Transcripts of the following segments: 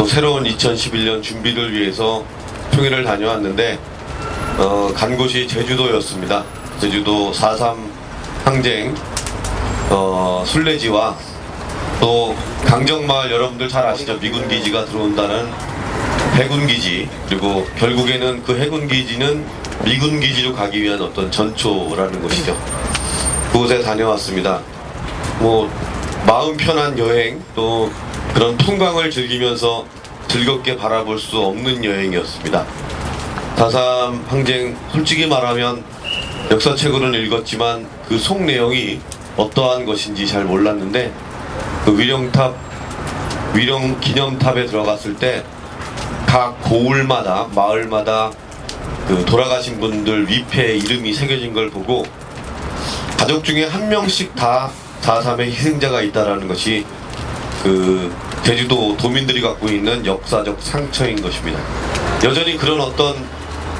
또 새로운 2011년 준비를 위해서 총회를 다녀왔는데 어, 간 곳이 제주도였습니다. 제주도 4.3 항쟁 어, 순례지와 또 강정마을 여러분들 잘 아시죠? 미군 기지가 들어온다는 해군 기지 그리고 결국에는 그 해군 기지는 미군 기지로 가기 위한 어떤 전초라는 것이죠. 그곳에 다녀왔습니다. 뭐 마음 편한 여행 또 그런 풍광을 즐기면서 즐겁게 바라볼 수 없는 여행이었습니다. 다삼 항쟁 솔직히 말하면 역사책으로는 읽었지만 그 속 내용이 어떠한 것인지 잘 몰랐는데 그 위령탑 위령 기념탑에 들어갔을 때 각 고을마다 마을마다 그 돌아가신 분들 위패에 이름이 새겨진 걸 보고 가족 중에 한 명씩 다 4.3의 희생자가 있다라는 것이 그 제주도 도민들이 갖고 있는 역사적 상처인 것입니다. 여전히 그런 어떤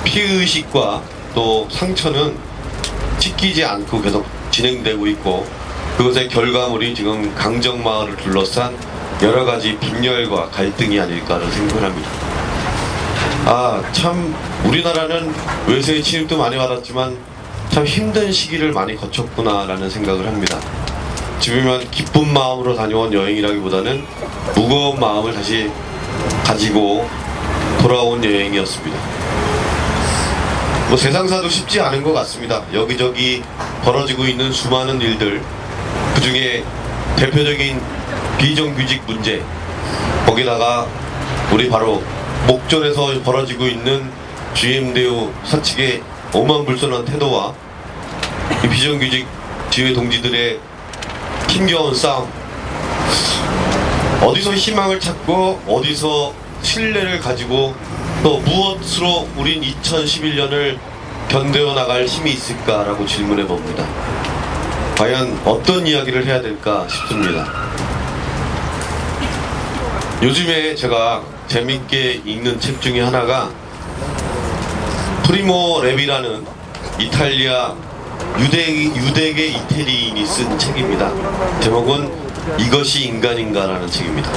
피의식과 또 상처는 찢기지 않고 계속 진행되고 있고 그것의 결과물이 지금 강정마을을 둘러싼 여러 가지 분열과 갈등이 아닐까를 생각합니다. 아, 참, 우리나라는 외세의 침입도 많이 받았지만 참 힘든 시기를 많이 거쳤구나라는 생각을 합니다. 지금이면 기쁜 마음으로 다녀온 여행이라기보다는 무거운 마음을 다시 가지고 돌아온 여행이었습니다. 뭐 세상사도 쉽지 않은 것 같습니다. 여기저기 벌어지고 있는 수많은 일들, 그 중에 대표적인 비정규직 문제, 거기다가 우리 바로 목전에서 벌어지고 있는 GM대우 사측의 오만불선한 태도와 이 비정규직 지회 동지들의 힘겨운 싸움 어디서 희망을 찾고 어디서 신뢰를 가지고 또 무엇으로 우린 2011년을 견뎌 나갈 힘이 있을까라고 질문해 봅니다. 과연 어떤 이야기를 해야 될까 싶습니다. 요즘에 제가 재밌게 읽는 책 중에 하나가 프리모 레비라는 이탈리아 유대, 유대계 이태리인이 쓴 책입니다. 제목은 이것이 인간인가라는 책입니다.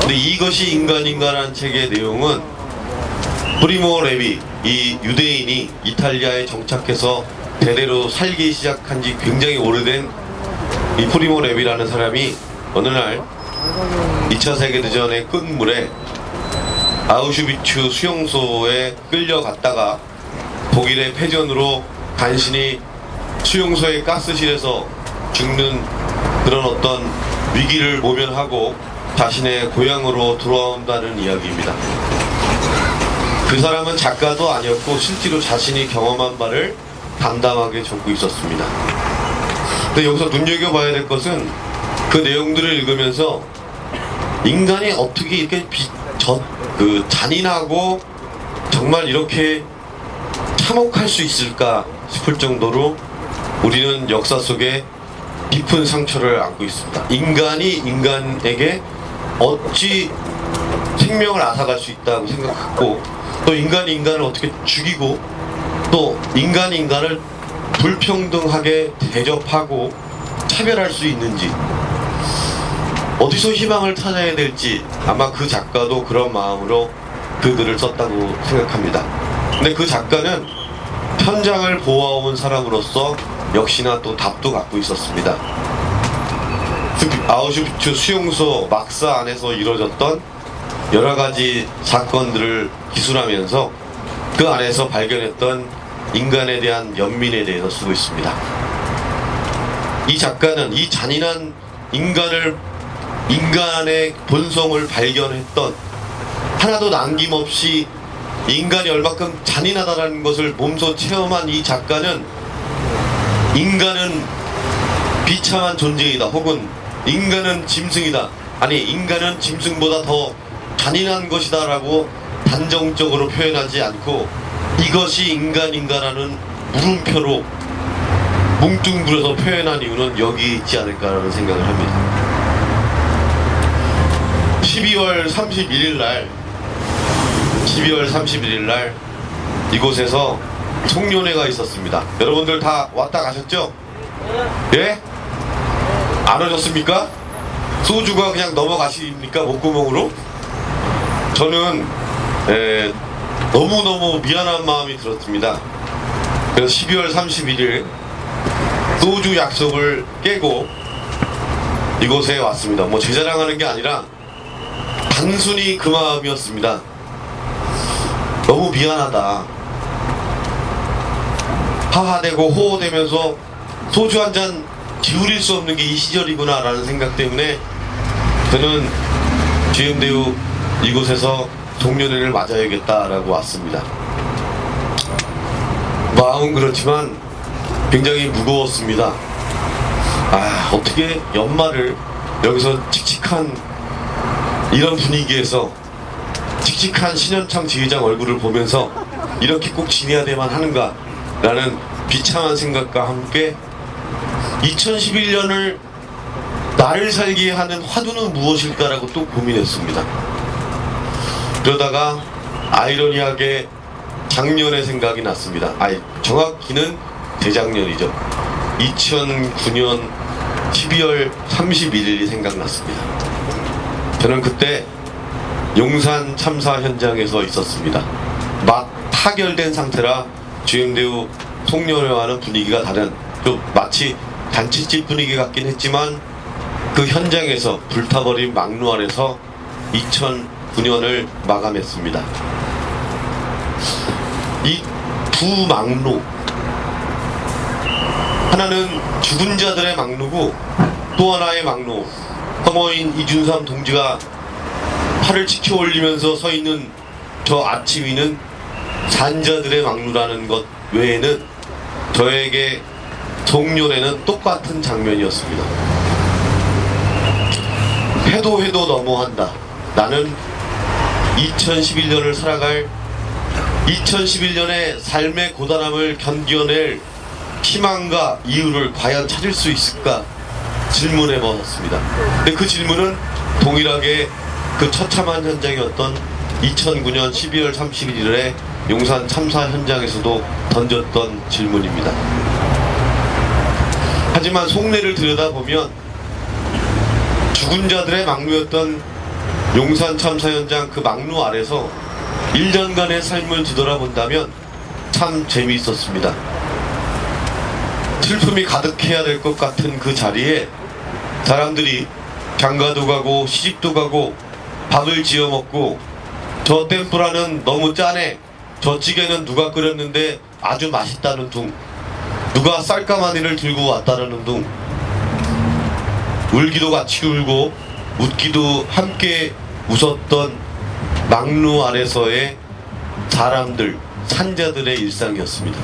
근데 이것이 인간인가라는 책의 내용은 프리모 레비, 이 유대인이 이탈리아에 정착해서 대대로 살기 시작한 지 굉장히 오래된 이 프리모 레비라는 사람이 어느 날 2차 세계대전의 끝물에 아우슈비츠 수용소에 끌려갔다가 독일의 패전으로 간신히 수용소의 가스실에서 죽는 그런 어떤 위기를 모면하고 자신의 고향으로 돌아온다는 이야기입니다. 그 사람은 작가도 아니었고 실제로 자신이 경험한 바를 담담하게 적고 있었습니다. 근데 여기서 눈여겨봐야 될 것은 그 내용들을 읽으면서 인간이 어떻게 이렇게 비, 저, 그 잔인하고 정말 이렇게 참혹할 수 있을까 싶을 정도로 우리는 역사 속에 깊은 상처를 안고 있습니다. 인간이 인간에게 어찌 생명을 앗아갈 수 있다고 생각했고 또 인간이 인간을 어떻게 죽이고 또 인간이 인간을 불평등하게 대접하고 차별할 수 있는지 어디서 희망을 찾아야 될지 아마 그 작가도 그런 마음으로 그 글을 썼다고 생각합니다. 근데 그 작가는 현장을 보아온 사람으로서 역시나 또 답도 갖고 있었습니다. 아우슈비츠 수용소 막사 안에서 이루어졌던 여러 가지 사건들을 기술하면서 그 안에서 발견했던 인간에 대한 연민에 대해서 쓰고 있습니다. 이 작가는 이 잔인한 인간을 인간의 본성을 발견했던 하나도 남김없이 인간이 얼마큼 잔인하다는 것을 몸소 체험한 이 작가는 인간은 비참한 존재이다 혹은 인간은 짐승이다 아니 인간은 짐승보다 더 잔인한 것이다 라고 단정적으로 표현하지 않고 이것이 인간인가라는 물음표로 뭉뚱그려서 표현한 이유는 여기 있지 않을까라는 생각을 합니다. 12월 31일 날 12월 31일 날 이곳에서 송년회가 있었습니다. 여러분들 다 왔다 가셨죠? 예? 안 오셨습니까? 소주가 그냥 넘어가십니까? 목구멍으로? 저는 에, 너무너무 미안한 마음이 들었습니다. 그래서 12월 31일 소주 약속을 깨고 이곳에 왔습니다. 뭐 제 자랑하는 게 아니라 단순히 그 마음이었습니다. 너무 미안하다. 하하대고 호호대면서 소주 한 잔 기울일 수 없는 게 이 시절이구나라는 생각 때문에 저는 GM대우 이곳에서 동료회를 맞아야겠다라고 왔습니다. 마음은 그렇지만 굉장히 무거웠습니다. 아, 어떻게 연말을 여기서 칙칙한 이런 분위기에서 칙칙한 신현창 지회장 얼굴을 보면서 이렇게 꼭 지내야 되만 하는가 라는 비참한 생각과 함께 2011년을 나를 살게 하는 화두는 무엇일까라고 또 고민했습니다. 그러다가 아이러니하게 작년의 생각이 났습니다. 아니, 정확히는 재작년이죠. 2009년 12월 31일이 생각났습니다. 저는 그때 용산 참사 현장에서 있었습니다. 막 타결된 상태라 주행대우 송년회와는 분위기가 다른 좀 마치 잔치집 분위기 같긴 했지만 그 현장에서 불타버린 막루 아래서 2009년을 마감했습니다. 이 두 막루 하나는 죽은 자들의 막루고 또 하나의 막루 허머인 이준삼 동지가 팔을 치켜 올리면서 서 있는 저 아치 위는 산자들의 막루라는 것 외에는 저에게 송년회는 똑같은 장면이었습니다. 해도 해도 너무한다. 나는 2011년을 살아갈 2011년의 삶의 고단함을 견뎌낼 희망과 이유를 과연 찾을 수 있을까 질문해 보았습니다. 근데 그 질문은 동일하게 그 처참한 현장이었던 2009년 12월 31일에 용산 참사 현장에서도 던졌던 질문입니다. 하지만 속내를 들여다보면 죽은 자들의 막루였던 용산 참사 현장 그 막루 아래서 1년간의 삶을 뒤돌아본다면 참 재미있었습니다. 슬픔이 가득해야 될 것 같은 그 자리에 사람들이 장가도 가고 시집도 가고 밥을 지어 먹고 저 tempura는 너무 짜네 저 찌개는 누가 끓였는데 아주 맛있다는 둥 누가 쌀가마니를 들고 왔다는 둥 울기도 같이 울고 웃기도 함께 웃었던 막루 아래서의 사람들 산자들의 일상이었습니다.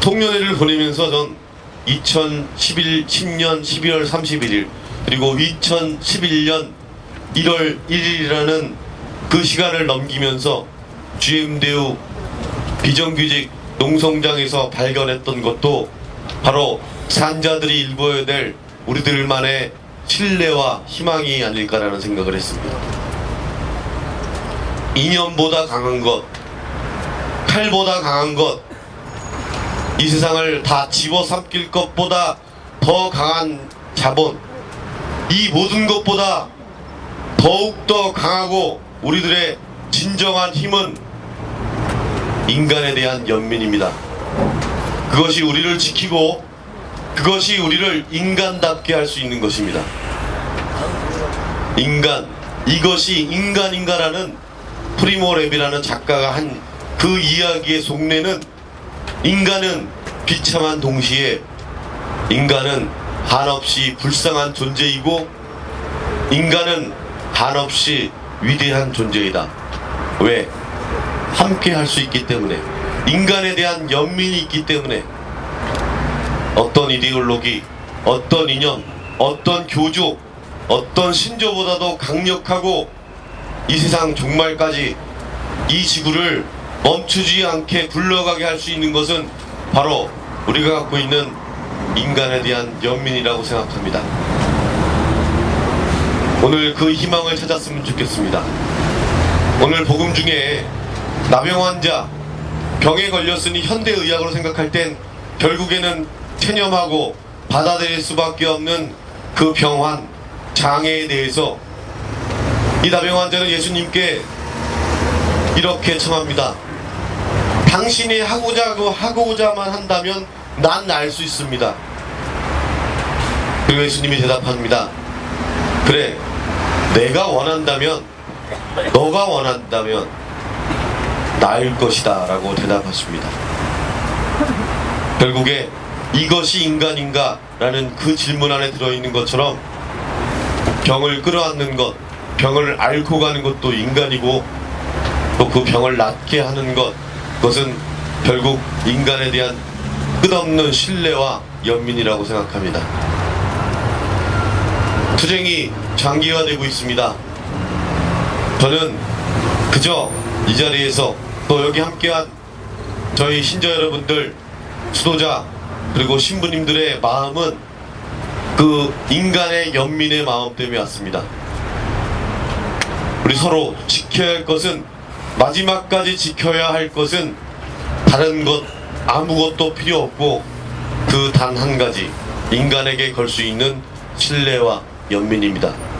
통년회를 보내면서 전 2011, 10년 12월 31일 그리고 2011년 1월 1일이라는 그 시간을 넘기면서 GM대우 비정규직 농성장에서 발견했던 것도 바로 산자들이 일궈야 될 우리들만의 신뢰와 희망이 아닐까라는 생각을 했습니다. 이념보다 강한 것, 칼보다 강한 것, 이 세상을 다 집어삼킬 것보다 더 강한 자본, 이 모든 것보다 더욱더 강하고 우리들의 진정한 힘은 인간에 대한 연민입니다. 그것이 우리를 지키고 그것이 우리를 인간답게 할 수 있는 것입니다. 인간, 이것이 인간인가라는 프리모 랩이라는 작가가 한 그 이야기의 속내는 인간은 비참한 동시에 인간은 한없이 불쌍한 존재이고 인간은 한없이 위대한 존재이다. 왜? 함께 할 수 있기 때문에 인간에 대한 연민이 있기 때문에 어떤 이데올로기, 어떤 이념, 어떤 교조, 어떤 신조보다도 강력하고 이 세상 종말까지 이 지구를 멈추지 않게 굴러가게 할 수 있는 것은 바로 우리가 갖고 있는 인간에 대한 연민이라고 생각합니다. 오늘 그 희망을 찾았으면 좋겠습니다. 오늘 복음 중에 나병 환자 병에 걸렸으니 현대의학으로 생각할 땐 결국에는 체념하고 받아들일 수밖에 없는 그 병환 장애에 대해서 이 나병 환자는 예수님께 이렇게 청합니다. 당신이 하고자 하고 하고자만 한다면 난날수 있습니다. 그리고 예수님이 대답합니다. 그래, 내가 원한다면, 너가 원한다면 나을 것이다. 라고 대답하십니다. 결국에 이것이 인간인가? 라는 그 질문 안에 들어있는 것처럼 병을 끌어안는 것, 병을 앓고 가는 것도 인간이고 또 그 병을 낫게 하는 것, 그것은 결국 인간에 대한 끝없는 신뢰와 연민이라고 생각합니다. 투쟁이 장기화되고 있습니다. 저는 그저 이 자리에서 또 여기 함께한 저희 신자 여러분들, 수도자, 그리고 신부님들의 마음은 그 인간의 연민의 마음 때문에 왔습니다. 우리 서로 지켜야 할 것은 마지막까지 지켜야 할 것은 다른 것 아무것도 필요 없고 그 단 한 가지 인간에게 걸 수 있는 신뢰와 연민입니다.